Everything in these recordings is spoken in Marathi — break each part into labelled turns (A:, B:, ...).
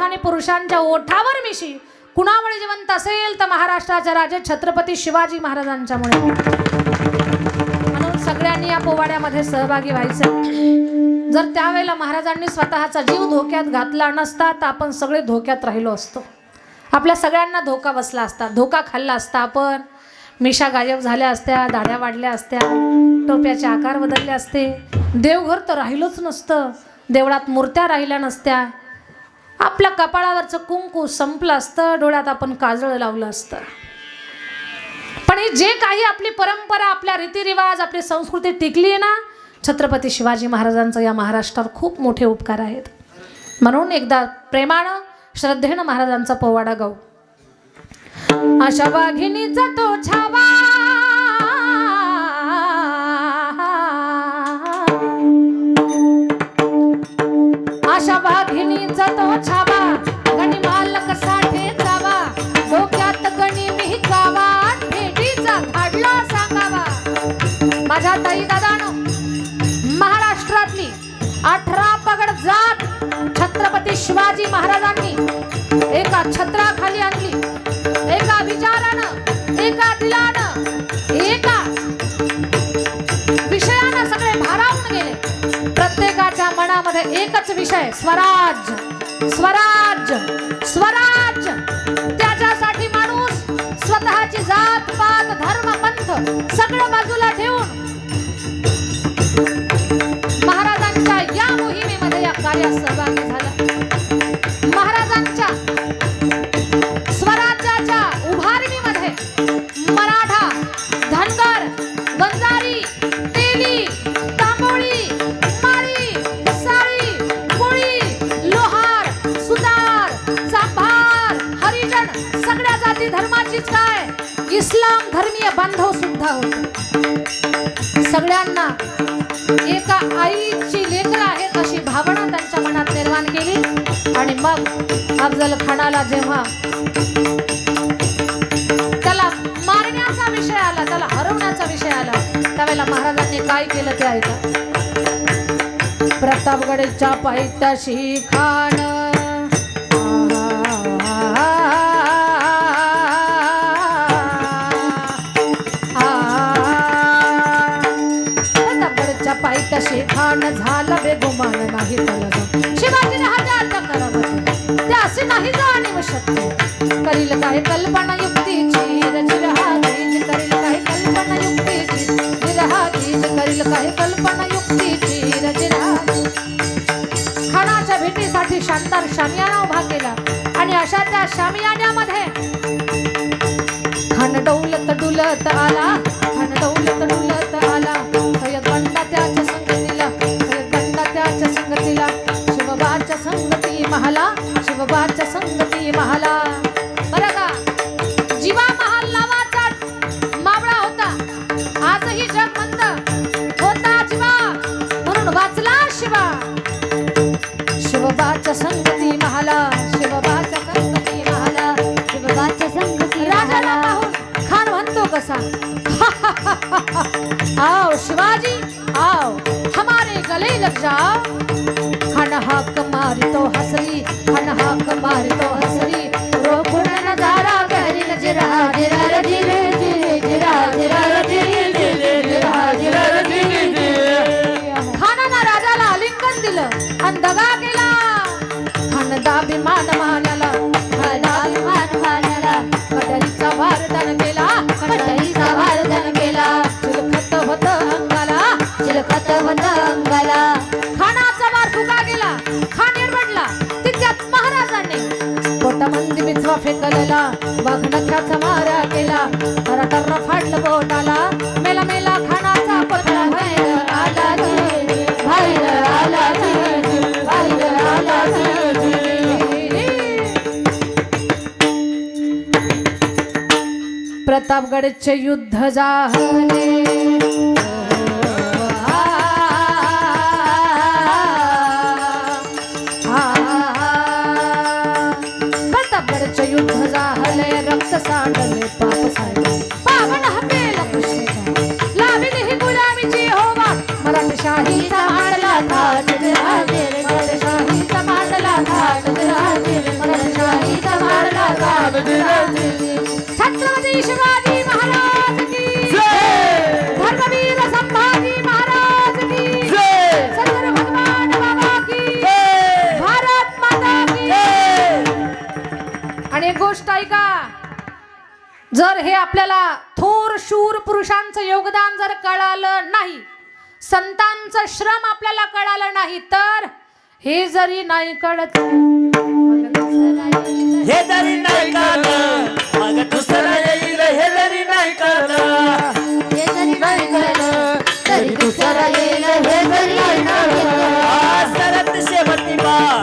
A: नाथ आणि पुरुषांच्या ओठावर मिशी. कुणामुळे जिवंत असेल तर महाराष्ट्राच्या राजे छत्रपती शिवाजी महाराजांच्यामुळे. म्हणून सगळ्यांनी या पोवाड्यामध्ये सहभागी व्हायचं. जर त्यावेळेला महाराजांनी स्वतःचा जीव धोक्यात घातला नसता तर आपण सगळे धोक्यात राहिलो असतो. आपल्या सगळ्यांना धोका बसला असता धोका खाल्ला असता आपण. मिशा गायब झाल्या असत्या दाढ्या वाढल्या असत्या टोप्याचे आकार बदलले असते. देवघर तर राहिलोच नसतं. देवळात मूर्त्या राहिल्या नसत्या. आपल्या कपाळावरचं कुंकू संपलं असतं डोळ्यात आपण काजळ लावलं असतं. पण हे जे काही आपली परंपरा आपल्या रीतिरिवाज आपली संस्कृती टिकली आहे ना छत्रपती शिवाजी महाराजांचं या महाराष्ट्रावर खूप मोठे उपकार आहेत. म्हणून एकदा प्रेमानं श्रद्धेनं महाराजांचा पोवाडा गाऊ. अशा वाघिणीचा तो छावा अशा वाघिणी जातो छावा. गणी मालक साठे जावा. डोक्यात गणी मी गावा भेटीचा धाडला सांगावा. माझ्या ताई दादानो महाराष्ट्रातली अठरा पगड जात छत्रपती शिवाजी महाराजांनी एका छत्राखाली आणली. एका विचारानं एका दिला मनामध्ये एकच विषय स्वराज स्वराज स्वराज त्याच्यासाठी माणूस स्वतःची जात पात धर्म पंथ सगळं जाती धर्माचीच काय? इस्लाम धर्मीय बांधव सुद्धा होते. सगळ्यांना एका आईची लेकर आहेत अशी भावना त्यांच्या मनात निर्माण केली. आणि मग अफजल खानाला जेव्हा त्याला मारण्याचा विषय आला त्याला हरवण्याचा विषय आला त्यावेळेला महाराजांनी काय केलं ते ऐका. प्रतापगडच्या पायथ्याशी खाणं. झाला बेगुमान नाही तलग शिवाजीने हजार करावं ते असे नाही जाणीव शक्य. करील काय कल्पना युक्तीची रचिरहातीच करील काय कल्पना युक्तीची विरहातीच करील काय कल्पना युक्तीची रचिरहाती खानाच्या भेटीसाठी शानदार शामियाना उभा केला आणि अशा त्या शामियान्यामध्ये खान डौलत डुलत आला. खान डौलत संगतीला शिवबाच्या संगती महाला शिवबाच्या संगती महाला. बरं का? जीवा महाल नावाचा मावळा होता. आजही जग म्हणत होता जीवा. म्हणून वाचला शिवा. शिवबाच्या संगती महाला शिवबाच्या संगती महाला.
B: शिवबाच्या संगती
A: राजाला पाहून खान म्हणतो कसा. आओ शिवाजी. राजा खन लग जाओ हाक मारितो हसरी खन हाक मारितो हसरी रोखून नजारा गहरी नजरा जिरा रे जिरे जिरे जिरा जिरा रे जिरे जिरे जिरा जिरा रे जिरे जिरे. खानानं राजाला आलिंगन दिलं आणि दगा केला खान दाभिमान मानला वाघनख्याचा मारा केला. टर्रा फाडलं बोटाला. मेला मेला खानाचा पुतळा आला आला आला प्रतापगडचे युद्ध झाले. गोष्ट ऐका जर हे आपल्याला थोर शूर पुरुषांचं योगदान जर कळालं नाही संतांचं श्रम आपल्याला कळालं नाही तर हे जरी नाही कळत
C: हे जरी नाही कळलं
A: ना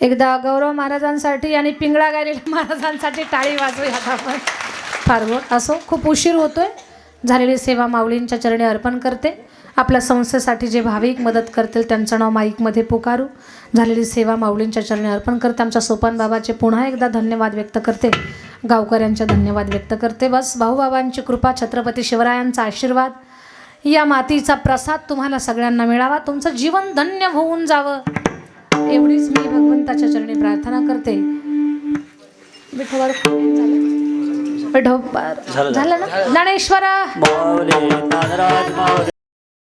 A: एकदा गौरव महाराजांसाठी आणि पिंगळा गायलेल्या महाराजांसाठी टाळी वाजवूयात आपण. फार असो खूप उशीर होतोय. झालेली सेवा माऊलींच्या चरणी अर्पण करते. आपल्या संस्थेसाठी जे भाविक मदत करतील त्यांचं नाव माईकमध्ये पुकारू. झालेली सेवा माऊलींच्या चरणी अर्पण करते. आमच्या सोपान बाबाचे पुन्हा एकदा धन्यवाद व्यक्त करते. गावकऱ्यांचे धन्यवाद व्यक्त करते. बस भाऊबाबांची कृपा छत्रपती शिवरायांचा आशीर्वाद. या मातीचा प्रसाद तुम्हाला सगळ्यांना मिळावा. तुमचं जीवन धन्य होऊन जावं. एवढीच मी भगवंताच्या चरणी प्रार्थना करते. विठोबा झालं विठोबा झालं ना? ज्ञानेश्वरा.